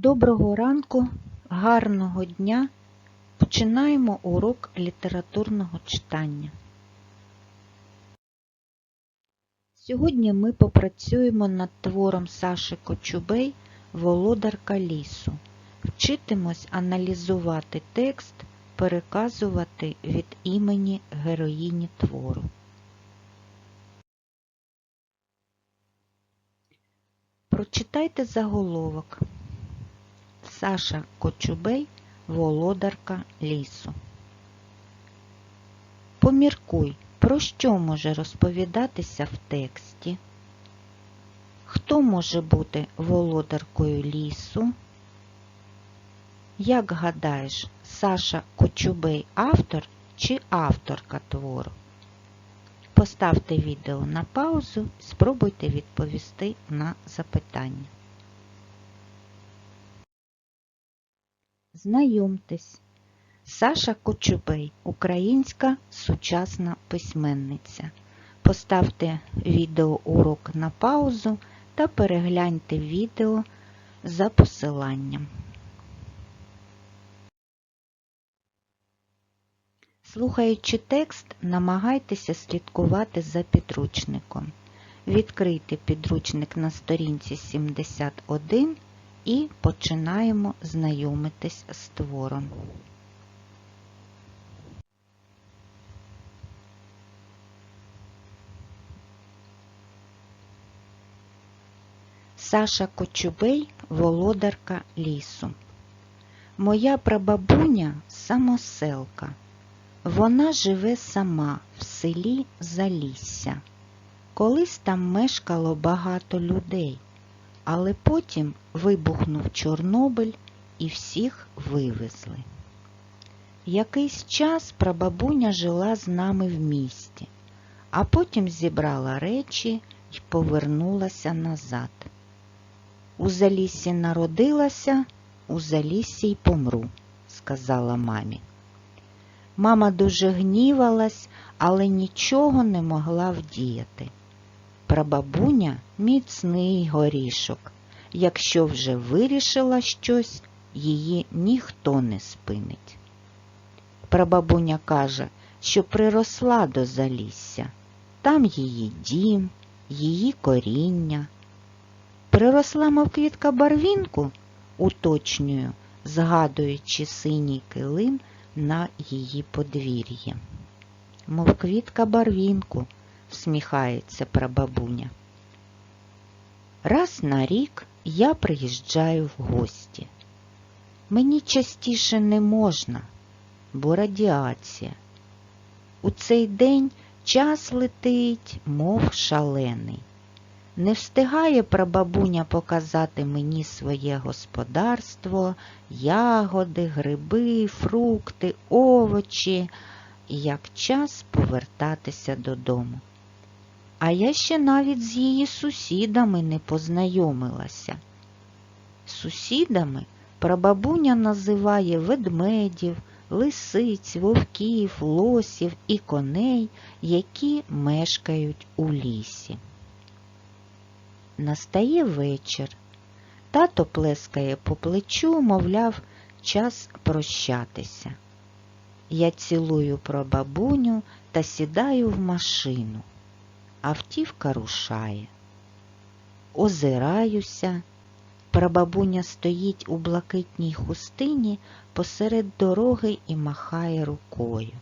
Доброго ранку, гарного дня. Починаємо урок літературного читання. Сьогодні ми попрацюємо над твором Саши Кочубей Володарка лісу. Вчитимось аналізувати текст, переказувати від імені героїні твору. Прочитайте заголовок. Саша Кочубей Володарка лісу. Поміркуй, про що може розповідатися в тексті? Хто може бути володаркою лісу? Як гадаєш, Саша Кочубей автор чи авторка твору? Поставте відео на паузу спробуйте відповісти на запитання. Знайомтесь, Саша Кочубей, українська сучасна письменниця. Поставте відеоурок на паузу та перегляньте відео за посиланням. Слухаючи текст, намагайтеся слідкувати за підручником. Відкрийте підручник на сторінці 71 і починаємо знайомитись з твором. Саша Кочубей володарка лісу. Моя прабабуня самоселка. Вона живе сама в селі Залісся. Колись там мешкало багато людей, але потім вибухнув Чорнобиль і всіх вивезли. Якийсь час прабабуня жила з нами в місті, а потім зібрала речі і повернулася назад. У Заліссі народилася, у Заліссі й помру, сказала мамі. Мама дуже гнівалась, але нічого не могла вдіяти. Прабабуня міцний горішок. Якщо вже вирішила щось, її ніхто не спинить. Прабабуня каже, що приросла до залісся. Там її дім, її коріння. Приросла, мов квітка барвінку, уточнюю, згадуючи синій килим на її подвір'ї. Мов квітка барвінку, всміхається прабабуня. Раз на рік я приїжджаю в гості. Мені частіше не можна, бо радіація. У цей день час летить, мов шалений. Не встигає прабабуня показати мені своє господарство, ягоди, гриби, фрукти, овочі, як час повертатися додому. А я ще навіть з її сусідами не познайомилася. Сусідами прабабуня називає ведмедів, лисиць, вовків, лосів і коней, які мешкають у лісі. Настає вечір. Тато плескає по плечу, мовляв, час прощатися. Я цілую прабабуню та сідаю в машину. Автівка рушає. Озираюся. Прабабуня стоїть у блакитній хустині посеред дороги і махає рукою.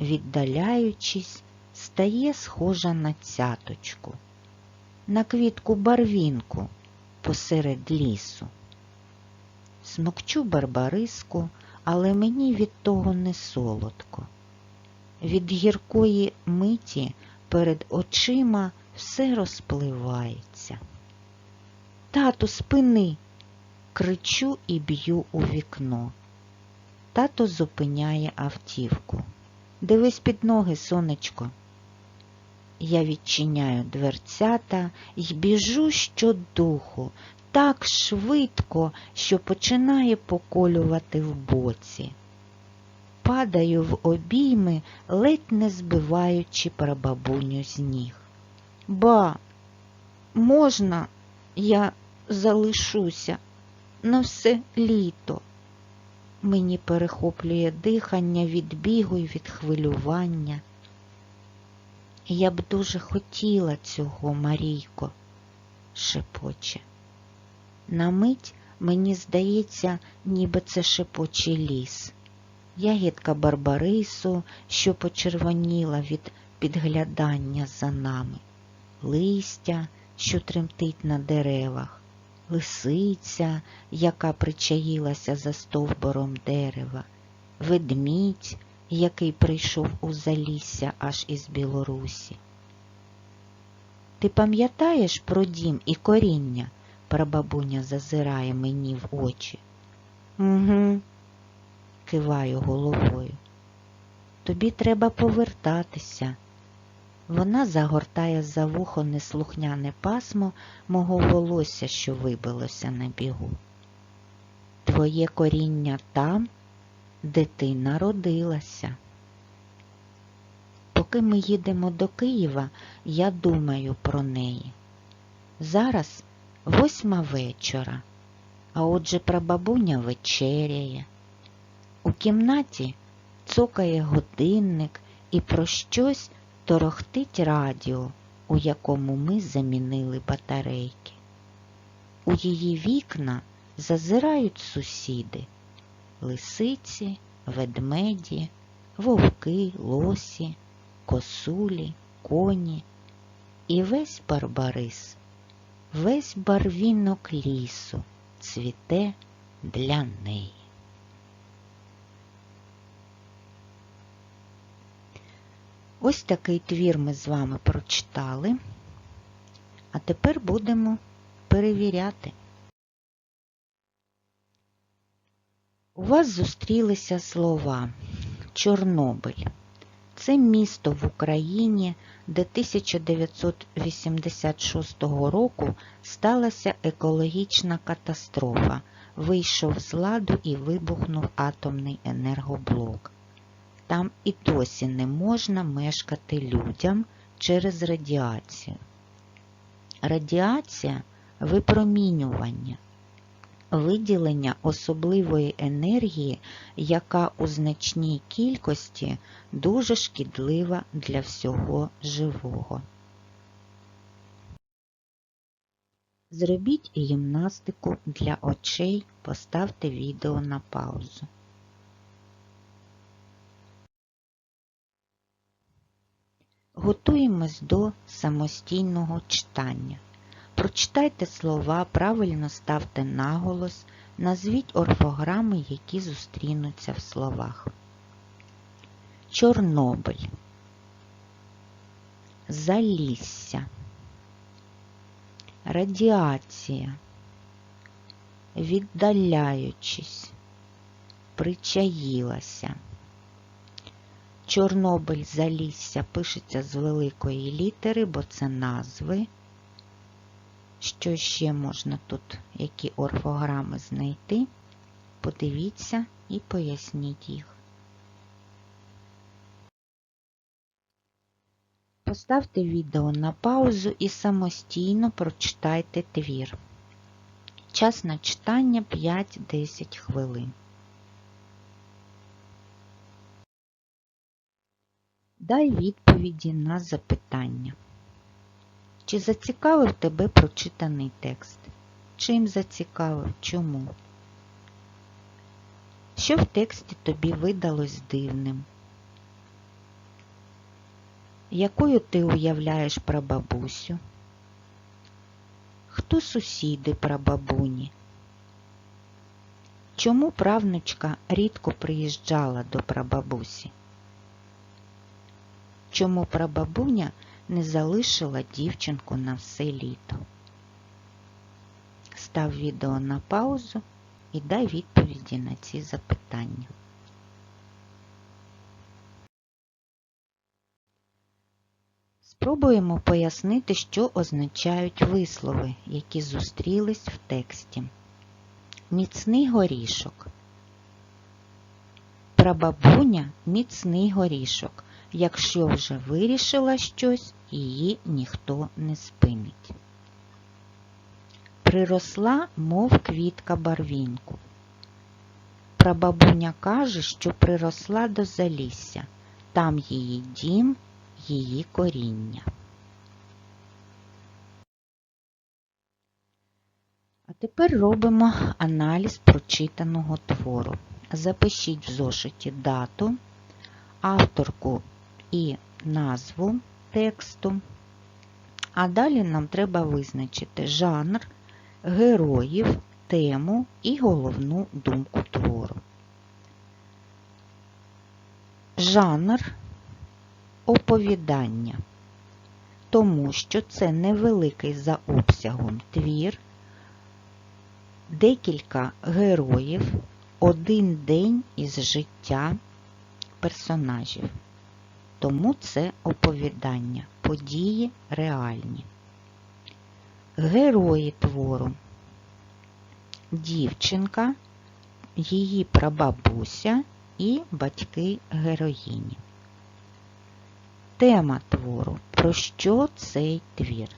Віддаляючись, стає схожа на цяточку на квітку барвінку посеред лісу. Смокчу барбариску, але мені від того не солодко. Від гіркої миті перед очима все розпливається. Тату, спини, кричу і б'ю у вікно. Тато зупиняє автівку. Дивись під ноги, сонечко. Я відчиняю дверцята й біжу щодуху так швидко, що починає поколювати в боці. Падаю в обійми, ледь не збиваючи прабабуню з ніг. Ба, можна, я залишуся? на все літо. Мені перехоплює дихання від бігу і від хвилювання. Я б дуже хотіла цього, Марійко, шепоче. На мить мені здається, ніби це шепочий ліс. Ягідка Барбарису, що почервоніла від підглядання за нами, листя, що тремтить на деревах, лисиця, яка причаїлася за стовбором дерева, ведмідь, який прийшов у залісся аж із Білорусі. Ти пам'ятаєш про дім і коріння? прабабуня зазирає мені в очі. Угу, киваю головою. Тобі треба повертатися. Вона загортає за вухо неслухняне пасмо мого волосся, що вибилося на бігу. Твоє коріння там, де ти народилася. Поки ми їдемо до Києва, я думаю про неї. Зараз восьма вечора, а отже прабабуня вечеряє. У кімнаті цокає годинник і про щось торохтить радіо, у якому ми замінили батарейки. У її вікна зазирають сусіди лисиці, ведмеді, вовки, лосі, косулі, коні і весь барбарис, весь барвінок лісу цвіте для неї. Ось такий твір ми з вами прочитали, а тепер будемо перевіряти. У вас зустрілися слова Чорнобиль. Це місто в Україні, де 1986 року сталася екологічна катастрофа. Вийшов з ладу і вибухнув атомний енергоблок. Там і досі не можна мешкати людям через радіацію. Радіація випромінювання, виділення особливої енергії, яка у значній кількості дуже шкідлива для всього живого. Зробіть гімнастику для очей, поставте відео на паузу. Готуємось до самостійного читання. Прочитайте слова, правильно ставте наголос, назвіть орфограми, які зустрінуться в словах. Чорнобиль, Залісся, Радіація, Віддаляючись, Причаїлася. Чорнобиль Залісся пишеться з великої літери, бо це назви. Що ще можна тут, які орфограми знайти? Подивіться і поясніть їх. Поставте відео на паузу і самостійно прочитайте твір. Час на читання 5-10 хвилин. Дай відповіді на запитання. Чи зацікавив тебе прочитаний текст? Чим зацікавив? Чому? Що в тексті тобі видалось дивним? Якою ти уявляєш прабабусю? Хто сусіди прабабуні? Чому правнучка рідко приїжджала до прабабусі? Чому прабабуня не залишила дівчинку на все літо? Став відео на паузу і дай відповіді на ці запитання. Спробуємо пояснити, що означають вислови, які зустрілись в тексті. Міцний горішок. Прабабуня міцний горішок. Якщо вже вирішила щось, її ніхто не спинить. приросла, мов квітка барвінку. Прабабуня каже, що приросла до залісся, там її дім, її коріння. А тепер робимо аналіз прочитаного твору. Запишіть в зошиті дату, авторку і назву тексту. А далі нам треба визначити жанр, героїв, тему і головну думку твору. Жанр оповідання, тому що це невеликий за обсягом твір, декілька героїв, один день із життя персонажів. Тому це оповідання, події реальні. Герої твору. Дівчинка, її прабабуся і батьки героїні. Тема твору. Про що цей твір?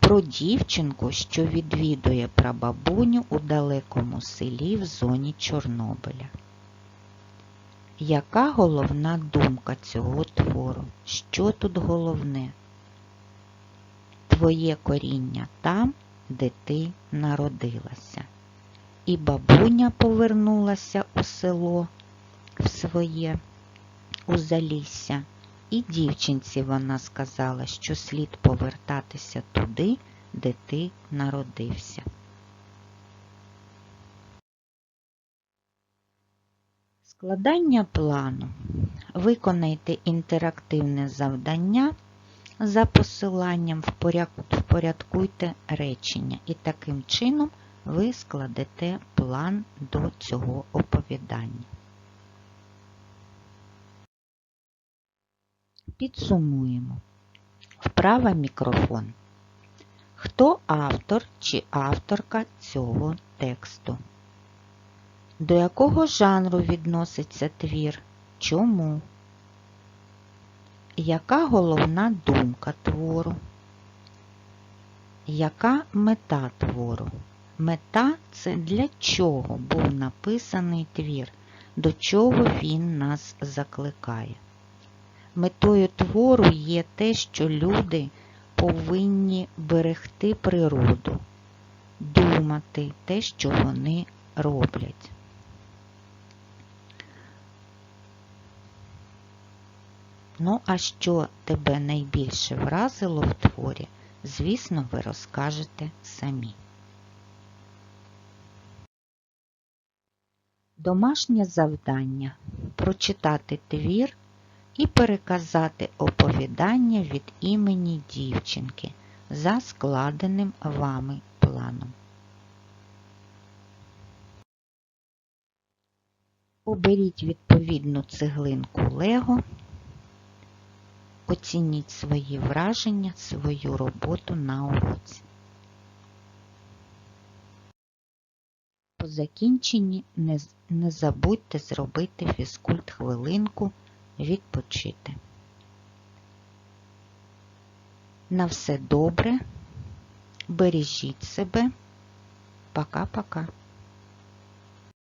Про дівчинку, що відвідує прабабуню у далекому селі в зоні Чорнобиля. Яка головна думка цього твору? Що тут головне? Твоє коріння там, де ти народилася. І бабуня повернулася у село в своє у залісся, і дівчинці вона сказала, що слід повертатися туди, де ти народився. Складання плану. Виконайте інтерактивне завдання за посиланням впорядкуйте речення і таким чином ви складете план до цього оповідання. Підсумуємо. Вправа мікрофон. Хто автор чи авторка цього тексту? До якого жанру відноситься твір? Чому? Яка головна думка твору? Яка мета твору? Мета це для чого був написаний твір, до чого він нас закликає. Метою твору є те, що люди повинні берегти природу, думати те, що вони роблять. Ну, а що тебе найбільше вразило в творі, звісно, ви розкажете самі. Домашнє завдання прочитати твір і переказати оповідання від імені дівчинки за складеним вами планом. Оберіть відповідну цеглинку Лего. Оцініть свої враження, свою роботу на уроці. По закінченні не, забудьте зробити фізкульт хвилинку, відпочити. На все добре, бережіть себе. Пока-пока.